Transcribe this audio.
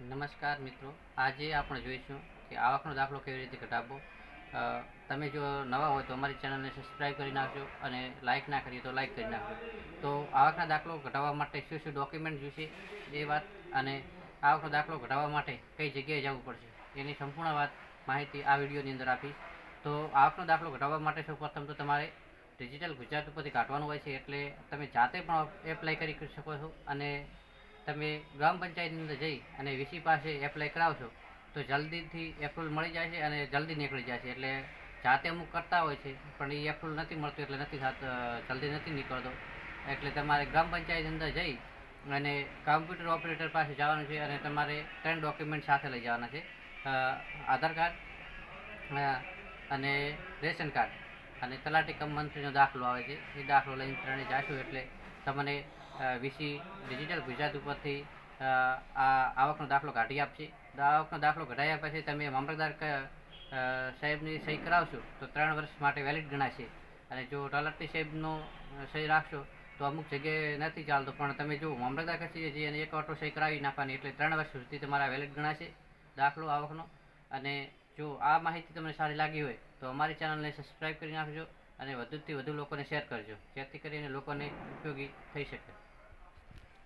નમસ્કાર મિત્રો. આજે આપણે જોઈશું કે આવકનો દાખલો કેવી રીતે ઘટાડવો. તમે જો નવા હોય તો અમારી ચેનલને સબસ્ક્રાઈબ કરી નાખજો અને લાઇક ના કરીએ તો લાઇક કરી નાખજો. તો આવકના દાખલો ઘટાડવા માટે શું શું ડોક્યુમેન્ટ જોઈશે એ વાત અને આવકનો દાખલો ઘટાડવા માટે કઈ જગ્યાએ જવું પડશે એની સંપૂર્ણ વાત માહિતી આ વિડીયોની અંદર આપીશ. તો આવકનો દાખલો ઘટાડવા માટે સૌપ્રથમ તો તમારે ડિજિટલ ગુજરાત ઉપરથી કાઢવાનું હોય છે એટલે તમે જાતે પણ એપ્લાય કરી શકો છો અને તમે ગ્રામ પંચાયતની અંદર જઈ અને વીસી પાસે એપ્લાય કરાવશો, તો જલ્દીથી એપ્રુવલ મળી જાય છે અને જલ્દી નીકળી જાય છે. એટલે જાતે અમુક કરતા હોય છે, પણ એ એપ્રુવલ નથી મળતું, એટલે નથી જલ્દી નથી નીકળતો. એટલે તમારે ગ્રામ પંચાયતની અંદર જઈ અને કમ્પ્યુટર ઓપરેટર પાસે જવાનું છે અને તમારે ત્રણ ડોક્યુમેન્ટ સાથે લઈ જવાના છે. આધાર કાર્ડ અને રેશન કાર્ડ. અને તલાટી કમ મંત્રીનો દાખલો આવે છે. એ દાખલો લઈને ત્રણે જાશું એટલે તમને વીસી ડિજિટલ ગુજરાત ઉપરથી આ આવકનો દાખલો કાઢી આપશે. આવકનો દાખલો કઢાયા પછી તમે મામલતદાર સાહેબની સહી કરાવશો, તો ત્રણ વર્ષ માટે વેલિડ ગણાશે. અને જો તલાટી સાહેબનો સહી રાખશો, તો અમુક જગ્યાએ નથી ચાલતો. પણ તમે જો મામલતદાર કચેરીએ જઈએ અને એક ઓટો સહી કરાવી નાખવાની એટલે ત્રણ વર્ષ સુધી તમારા વેલિડ ગણાશે દાખલો આવકનો. અને જો આ માહિતી તમને સારી લાગી હોય, તો અમારી ચેનલને સબસ્ક્રાઈબ કરી નાખજો. અને વધુથી વધુ લોકોને શેર કરજો. જેથી કરીને લોકોને ઉપયોગી થઈ શકે.